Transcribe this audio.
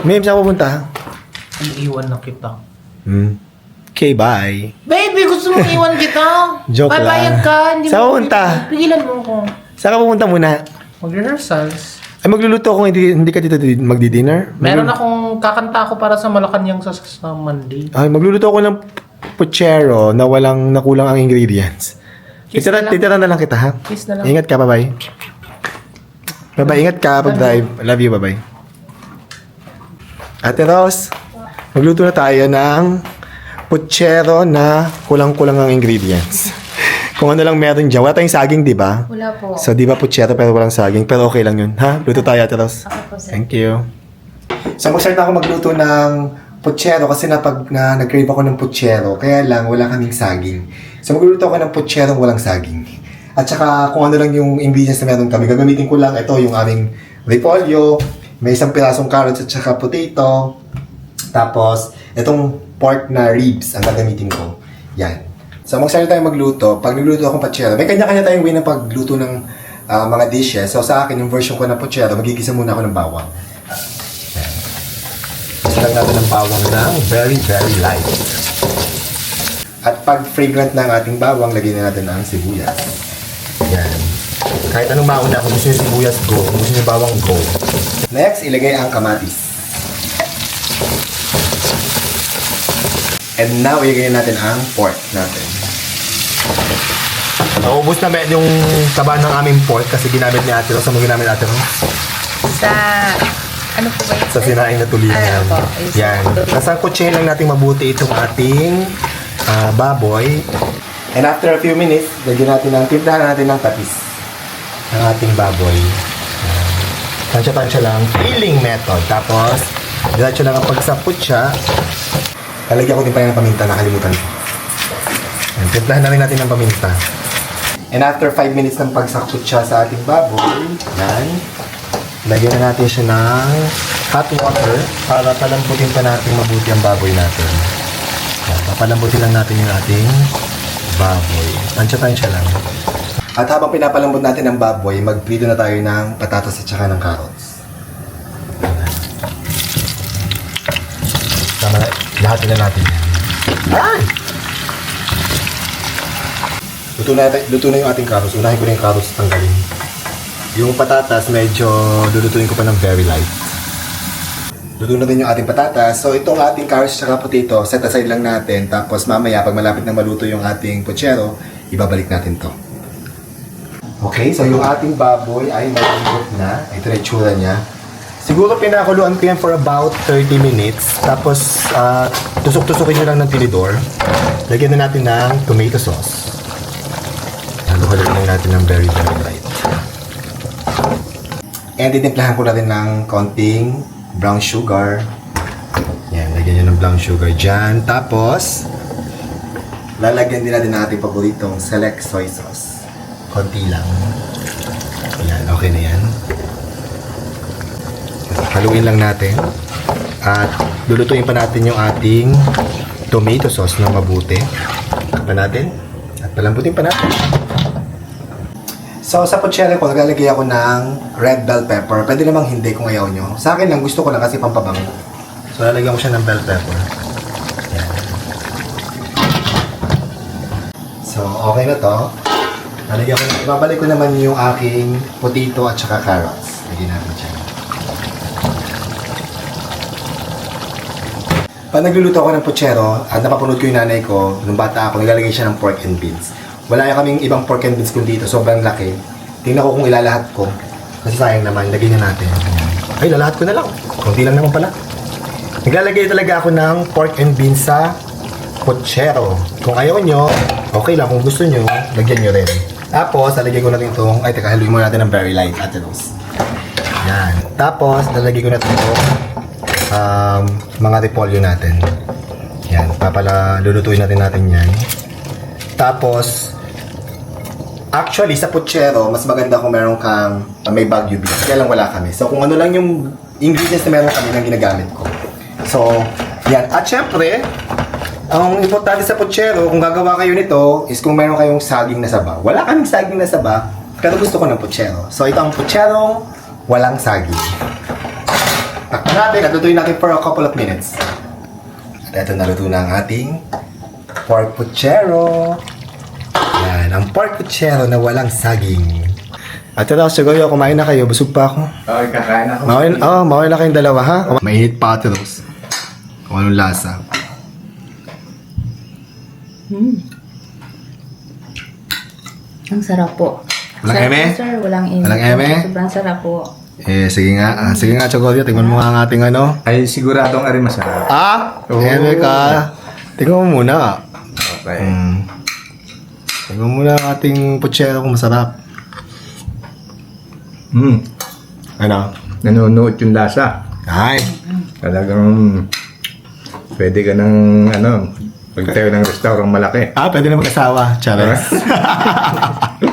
Ma'am, saan pupunta? Iiwan na kita. Hmm. Okay, bye. Baby, gusto mong iwan kita? Joke lang. ka. Hindi Saan mo pupunta? Pigilan mo ako. Saan ka pupunta muna? Mag-rehearsals. Ay, magluluto ako, hindi, hindi ka dito di- magdi-dinner? Meron akong kakanta ako para sa Malacanang sa, sa Monday. Ay, magluluto ako ng puchero na walang nakulang ang ingredients. Kiss Titira, na lang. titira na lang kita, ha? Kiss na lang. Ingat ka, bye-bye. Bye-bye, ingat ka pag-drive. Love you, bye-bye. Ate Rose, magluto na tayo ng puchero na kulang-kulang ang ingredients. Kung ano lang meron dyan. Wala tayong saging, di ba? Wala po. So, di ba puchero pero walang saging? Pero okay lang yun. Ha? Luto tayo, Ate Rose. Ako po, sir. Thank you. So, mag-start na ako magluto ng puchero kasi napag na nag-crave ako ng puchero. Kaya lang, wala kaming saging. So, magluluto ako ng puchero walang saging. At saka, kung ano lang yung ingredients na meron kami, gagamitin ko lang ito, yung aming repolyo, may isang pirasong carrots at saka potato, tapos, itong pork na ribs ang gagamitin ko. Yan. So, mag-start tayo magluto. Pag nagluto akong puchero, may kanya-kanya tayong way ng pagluto ng ah, mga dishes. So, sa akin, yung version ko ng puchero, magigisa muna ako ng bawang. Gusto lang natin ng bawang ng very, very light. At pag fragrant na ang ating bawang, lagyan na natin ang sibuyas. Yan. Kahit anong mauna, kung gusto nyo sibuyas, go. Kung gusto nyo bawang, go. Next, ilagay ang kamatis. And now, ilagay natin ang pork natin. Naubos na med yung taba ng aming pork kasi ginamit ni Ate Rose. Ano ginamit ni Ate Rose? Sa... Ano po ba yun? Sa sinaing na tulingan. Ano po? Yan. tulingan. Nasangkutsahin lang natin mabuti itong ating ah, baboy. And after a few minutes, lagyan natin ng timplahan natin ng tapis ng ating baboy. Tansya-tansya lang. Peeling method. Tapos, diretso lang ang pagsapot siya. Lalagyan ko din pa ng paminta. Nakalimutan ko. Timplahan na rin natin ng paminta. And after 5 minutes ng pagsakot siya sa ating baboy, yan, lagyan na natin siya ng hot water para palambutin pa natin mabuti ang baboy natin. Yan, papalambutin lang natin yung ating baboy. Tansya-tansya lang. At habang pinapalambot natin ang baboy, magprito na tayo ng patatas at saka ng carrots. Tama na, lahat na natin yan. Ay! Luto na, luto na yung ating carrots. Unahin ko na yung carrots tanggalin. Yung patatas, medyo lulutuin ko pa ng very light. Luto na din yung ating patatas. So, itong ating carrots at potato, set aside lang natin. Tapos mamaya, pag malapit na maluto yung ating pochero, ibabalik natin to. Okay, so yung ating baboy ay malambot na. Ito na yung tsura niya. Siguro pinakuluan ko yan for about 30 minutes. Tapos, ah, tusok-tusokin nyo lang ng tinidor. Lagyan na natin ng tomato sauce. Haluhalin lang natin ng very, very light. And titimplahan ko na rin ng konting brown sugar. Yan, lagyan nyo ng brown sugar dyan. Tapos, lalagyan din natin ng ating paboritong select soy sauce. Konti lang. Yan, okay na yan. Haluin lang natin. At lulutuin pa natin yung ating tomato sauce na mabuti. Pa natin. At palambutin pa natin. So, sa pochelle ko, naglalagay ako ng red bell pepper. Pwede namang hindi kung ayaw nyo. Sa akin lang, gusto ko lang kasi pampabango. So, lalagyan ko siya ng bell pepper. Yan. So, okay na to. Lalagyan ko, ibabalik ko naman yung aking potato at saka carrots. Lagyan natin siya. Pag nagluluto ako ng pochero at napapanood ko yung nanay ko, nung bata ako, naglalagay siya ng pork and beans. Wala kaming ibang pork and beans kundi dito, sobrang laki. Tingnan ko kung ilalahat ko. Kasi sayang naman, lagyan na natin. Ay, lalahat ko na lang. Kunti lang naman pala. Naglalagay talaga ako ng pork and beans sa pochero. Kung ayaw nyo, okay lang. Kung gusto nyo, lagyan nyo rin. Tapos, lalagay ko na rin itong, ay teka, haluin muna natin ng very light, ate Rose. Yan. Tapos, lalagay ko na itong um, mga repolyo natin. Yan, papala lulutuin natin natin yan. Tapos, actually, sa puchero, mas maganda kung meron kang uh, may Baguio beef. Kaya lang wala kami. So, kung ano lang yung ingredients na meron kami nang ginagamit ko. So, yan. At syempre, ang importante sa puchero, kung gagawa kayo nito, is kung meron kayong saging na saba. Wala kaming saging na saba, pero gusto ko ng puchero. So, ito ang puchero, walang saging. Takpan natin at lutuin natin for a couple of minutes. At ito naluto na ang ating pork puchero. Yan, ang pork puchero na walang saging. At ito, Sugoyo, kumain na kayo. Busog pa ako. Okay, kakain ako. Mawin, oh, mawin na kayong dalawa, ha? Mainit pa ito, Rose. Kung anong lasa. Ang sarap po. Walang Sarap eme? po, Sir, walang eme. Walang eme? Sobrang sarap po. Eh, sige nga. Ah, sige nga, Chocolate. Tingnan mo nga ang ating ano. Ay, siguradong ari masarap. Ah! Oo. Eme ka. Tingnan mo muna. Okay. Mm. Tingnan mo muna ang ating puchero kung masarap. Hmm. Ano? Nanonood yung lasa. Ay! Talagang pwede ka ng ano, pag tayo ng restaurant malaki. Ah, pwede na mag-asawa. Chares.